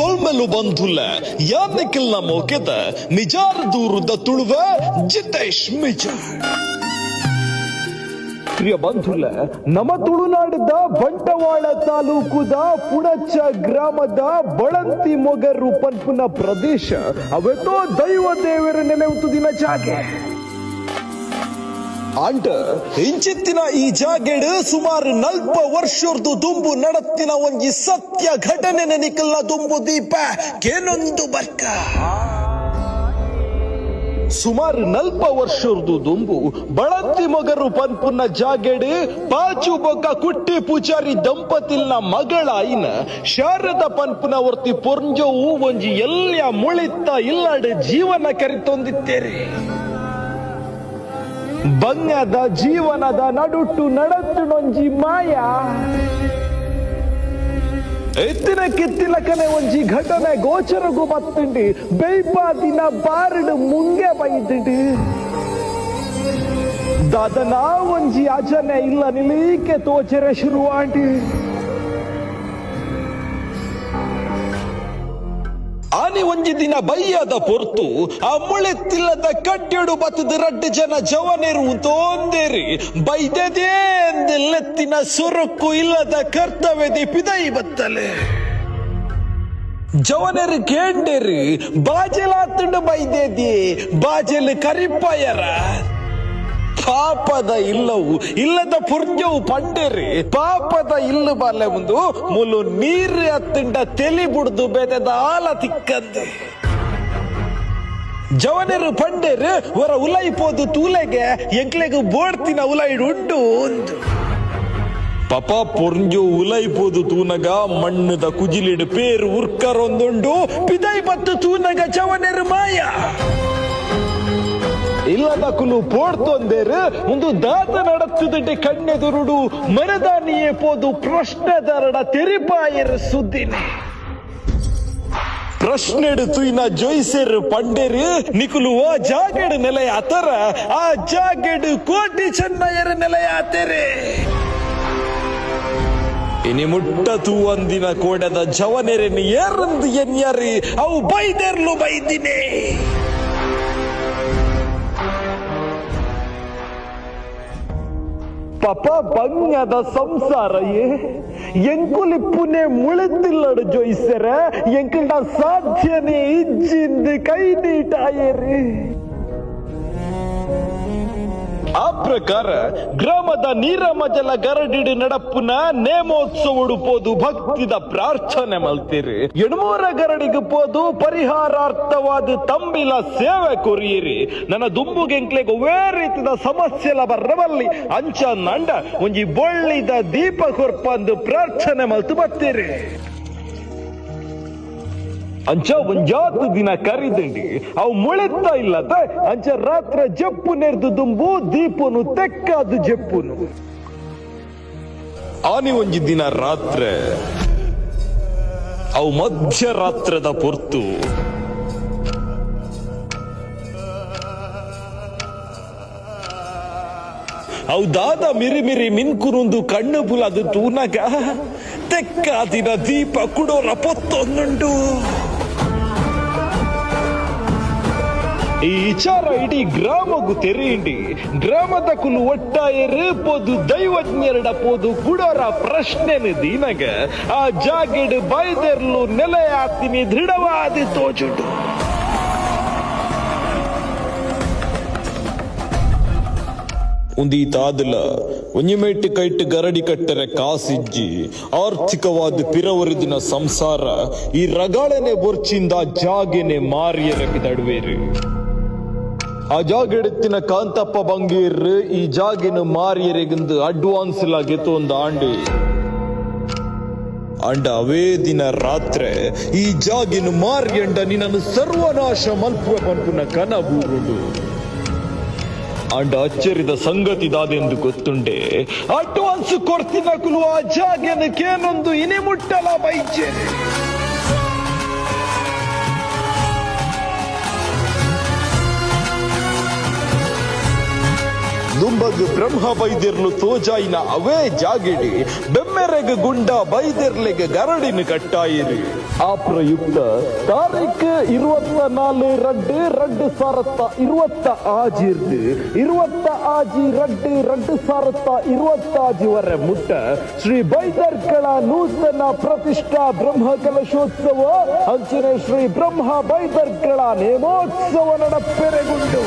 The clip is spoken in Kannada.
ಸೊಲ್ಮೆಲು ಬಂಧುಲ್ಲ ಯಾನಕ್ಕಿಲ್ಲ ಮೋಕೆದ ಮಿಜಾರ ದೂರದ ತುಳುವ ಜಿತೇಶ್ ಮಿಜಾರ್ ಪ್ರಿಯ ಬಂಧುಲ, ನಮ್ಮ ತುಳುನಾಡದ ಬಂಟವಾಳ ತಾಲೂಕುದ ಪುಣಚ ಗ್ರಾಮದ ಬಳಂತಿ ಮೊಗರು ಪನ್ಪುನ ಪ್ರದೇಶ ಅವೆತೋ ದೈವ ದೇವರ ನೆಲೆಯುತ್ತು ದಿನ ಜಾಗೆ. ಅಂಟ ಇಂಚಿತ್ತಿನ ಈ ಜಾಗೆಡ್ ಸುಮಾರು ನಲ್ಪ ವರ್ಷದ್ದು ದುಂಬು ನಡತ್ತಿನ ಒಂಜಿ ಸತ್ಯ ಘಟನೆ ನೆನಿಕಲ್ಲ ದುಂಬು ದೀಪ. ಕೇನೊಂದು ಬರ್ಕ? ಸುಮಾರು ನಲ್ಪ ವರ್ಷದ್ದು ದುಂಬು ಬಳಂತಿ ಮೊಗರು ಪನ್ಪುನ ಜಾಗೆಡ್ ಪಾಚು ಬೊಕ್ಕ ಕುಟ್ಟಿ ಪೂಜಾರಿ ದಂಪತಿಲ್ನ ಮಗಳ ಐನ ಶಾರದ ಪನ್ಪುನ ವರ್ತಿ ಪೊರ್ಂಜವು ಒಂಜಿ ಎಲ್ಲ ಮುಳಿತ್ತ ಇಲ್ಲಡೆ ಜೀವನ ಕರಿತೊಂದಿತ್ತೇರಿ. ಬಂಗದ ಜೀವನದ ನಡುಟ್ಟು ನಡತ್ತು ನೊಂಜಿ ಮಾಯ. ಎತ್ತಿನ ಕಿತ್ತಿಲಕನೆ ಒಂಜಿ ಘಟನೆ ಗೋಚರಗೂ ಬತ್ತಿಂಡಿ ಬೇಪಾದಿನ ಬಾರಡು ಮುಂಗೆ ಬೈದಿಡಿ. ದಾದನ ಒಂಜಿ ಅಜನೆ ಇಲ್ಲ ನಿಲೀಕೆ ತೋಚರೆ ಶುರುವಾಂಡಿ. ಒಂಜಿ ದಿನ ಬೈಯದ ಪೊರ್ತು, ಆ ಮುಳೆತ್ತಿಲ್ಲದ ಕಟ್ಟೆಡು ಬತ್ತದ ರಡ್ಡು ಜನ ಜವನೇರು ತೋಂದೇರಿ ಬೈದದೇ ಸುರುಕು ಇಲ್ಲದ ಕರ್ತವ್ಯದಿ ಪಿದೈ ಬತ್ತಲೆ. ಜವನರು ಕೇಂಡೇರಿ ಬಾಜೆಲಾತುಂಡು ಬೈದೇದಿ, ಬಾಜೆಲ್ ಕರಿಪ್ಪಯ್ಯರ ಪಾಪದ ಇಲ್ಲವು, ಇಲ್ಲದ ಪುರ್ಜವು ಪಂಡೇರಿ. ಪಾಪದ ಇಲ್ಲ ಬಾಲೆ ಮುಂದು ಮುಲು ನೀರು ಅತ್ತಿಂಡ ತೆಲಿ ಬುಡ್ದು ಬೆದೆದ ಆಲ ತಿಕ್ಕಂದೆ. ಜವನರು ಪಂಡೇರು ಹೊರ ಉಲೈಪೋದು ತೂಲೆಗೆ, ಎಂಕ್ಲೆಗು ಬೋಡ್ತಿನ ಉಲೈಡು ಉಂಡು ಒಂದು ಪಾಪ ಉಲೈ ಪೋದು ತೂನಗ ಮಣ್ಣದ ಕುಜಿಲಿಡು ಪೇರು ಉರ್ಕರೊಂದುಂಡು ಪಿದೈ ಬತ್ತು ತೂನಗ ಜವನರು ಮಾಯ. ಇಲ್ಲದ ಕುಲು ಪೋಡ್ತೊಂದೇರು ಒಂದು ದಾತ ನಡತ್ತುದಂಡೆ ಕಣ್ಣೆದುರುಡು ಮರದಾನಿಯೇ ಪೋದು ಪ್ರಶ್ನೆದರಡ ತೆರಿಪಾಯರ ಸುದ್ದಿನಿ. ಪ್ರಶ್ನೆಡು ತುಯ್ನ ಜೊಯ್ಸೆರ್ ಪಂಡೆರು ನಿಕುಲು ಆ ಜಾಗೆಡ್ ನೆಲೆಯ ಆತರ, ಆ ಜಾಗೆಡ್ ಕೋಟಿ ಚೆನ್ನಯರ ನೆಲೆಯ ಆತೆರೆ. ಇನಿ ಮುಟ್ಟ ತೂ ಅಂದಿನ ಕೋಡದ ಜವನೆರೆನಿ ಏರಂದು ಎನ್ಯರಿ, ಅವು ಬೈದೆರ್ಲು ಬೈದಿನೇ. ಪಪ ಬಂಗದ ಸಂಸಾರ ಏ ಎಂಕುಲಿಪ್ಪುನೆ ಮುಳಿತಿಲ್ಲಡು ಜೋಯಿಸರ ಎಂಕಂಡ ಸಾಧ್ಯನೇ ಇಜ್ಜಿಂದ ಕೈ ನೀಟಾಯರಿ ಆ ಪ್ರಕಾರ ಗ್ರಾಮದ ನೀರಮಜಲ ಗರಡಿಡಿ ನಡಪುನ ನೇಮೋತ್ಸವಡು ಪೋದು ಭಕ್ತಿದ ಪ್ರಾರ್ಥನೆ ಮಲ್ತೀರಿ. ಎಣ್ಮೂರ ಗರಡಿಗೆ ಪೋದು ಪರಿಹಾರಾರ್ಥವಾದ ತಂಬಿಲ ಸೇವೆ ಕೊರಿಯಿರಿ. ನನ್ನ ದುಂಬುಗೆಂಕ್ಲೆಗೆ ಒವೇ ರೀತಿದ ಸಮಸ್ಯೆಲ ಬರ್ರಬಲ್ಲಿ ಅಂಚ ನಂಡ ಒಂಜಿ ಬೊಳ್ಳಿದ ದೀಪ ಕೊರ್ಪಂದು ಪ್ರಾರ್ಥನೆ ಮಲ್ತು ಬರ್ತೀರಿ. ಅಂಚ ಒಂಜಾತು ದಿನ ಕರಿದಂಡಿ. ಅವು ಮುಳೆತ್ತ ಇಲ್ಲದ ಅಂಚ ರಾತ್ರ ಜಪ್ಪು ನೆರೆದು ದುಂಬು, ದೀಪನು ತೆಕ್ಕಾದು ಜಪ್ಪುನು. ಆನಿ ಒಂಜಿ ದಿನ ರಾತ್ರೆ, ಅವು ಮಧ್ಯರಾತ್ರದ ಪೊರ್ತು. ಅವು ದಾದ ಮಿರಿ ಮಿರಿ ಮಿನ್ಕುರುಂದು ಕಣ್ಣು ಬುಲದು ತೂನಗ ತೆಕ್ಕಾದಿನ ದೀಪ ಕುಡೋರ ಪೊತ್ತೊಂದುಂಡು ಈ ವಿಚಾರ ಇಡೀ ಗ್ರಾಮಗೂ ತೆರೆಯಿಂಡಿ ಗ್ರಾಮದ ಕುಲು ಒಟ್ಟಾಯ ರೇಪೋದು, ದೈವಜ್ಞರಡ ಗುಡರ ಪ್ರಶ್ನೆನ ದೀನಗ. ಆ ಜಾಗೆಡ್ ಬೈದೆರ್ಲು ನೆಲೆ ಆತಿನಿ ದೃಢವಾದಿ ತೋಜುಂಡು. ಉಂದೀತಾದಲ ಒಂಜಿಮೆಟ್ಟು ಕೈಟ್ ಗರಡಿ ಕಟ್ಟರೆ ಕಾಸಿಜ್ಜಿ. ಆರ್ಥಿಕವಾದ ಪಿರವರಿದಿನ ಸಂಸಾರ, ಈ ರಗಾಳನೆ ಬೊರ್ಚಿಂದ ಜಾಗೆನೆ ಮಾರಿಯರಕ್ಕೆ ಆ ಜಾಗೆಡೆತ್ತಿನ ಕಾಂತಪ್ಪ ಬಂಗೀರ್ ಈ ಜಾಗಿನ ಮಾರಿಯರಿಗಿಂದು ಅಡ್ವಾನ್ಸ್ ಲಾಗಿತ್ತು ಒಂದು ಆಂಡಿ. ಅಂಡ ಅವೇ ದಿನ ರಾತ್ರೆ ಈ ಜಾಗಿನ ಮಾರಿಯಂಡ ನಿನ್ನನ್ನು ಸರ್ವನಾಶ ಮಲ್ಪುವ ಪನ್ಪುನ ಕನಬೂರುಡು ಅಂಡ ಅಚ್ಚರಿದ ಸಂಗತಿ ದಾದೆಂದು ಗೊತ್ತುಂಡೆ. ಅಡ್ವಾನ್ಸ್ ಕೊಡ್ತಿನ ಕುಲು ಆ ಜಾಗನಕ್ಕೇನೊಂದು ಇನಿ ಮುಟ್ಟಲ ಬೈಚೆ ನುಂಬ ಎಂಬಗ್ ಬ್ರಹ್ಮ ಬೈದಿರ್ಲು ತೋಜಾಯಿನ ಅವೇ ಜಾಗಿಡಿ ಬೆಮ್ಮೆರೆಗ ಗುಂಡ ಬೈದಿರ್ಲೆಗೆ ಗರಡಿನ ಕಟ್ಟಾಯಿರಿ ಆ ಪ್ರಯುಕ್ತ ತಾರೀಖ್ இருபத்த நாலு ரெண்டு ரெண்டு சாரத்தா இருபத்த ஆஜிர்ந்து இருபத்த ஆஜி ரெண்டு ரெண்டு ಸಾರತ್ತ ಇರುವತ್ತಾಜಿವರ ಮುಟ್ಟ ಶ್ರೀ ಬೈದರ್ಕಳ ನೂತನ ಪ್ರತಿಷ್ಠಾ ಬ್ರಹ್ಮ ಕಲಶೋತ್ಸವ ಅಂಚಿನ ಶ್ರೀ ಬ್ರಹ್ಮ ಬೈದರ್ಕಳ ನೇಮೋತ್ಸವ ನಡಪೆರೆಗುಂಡು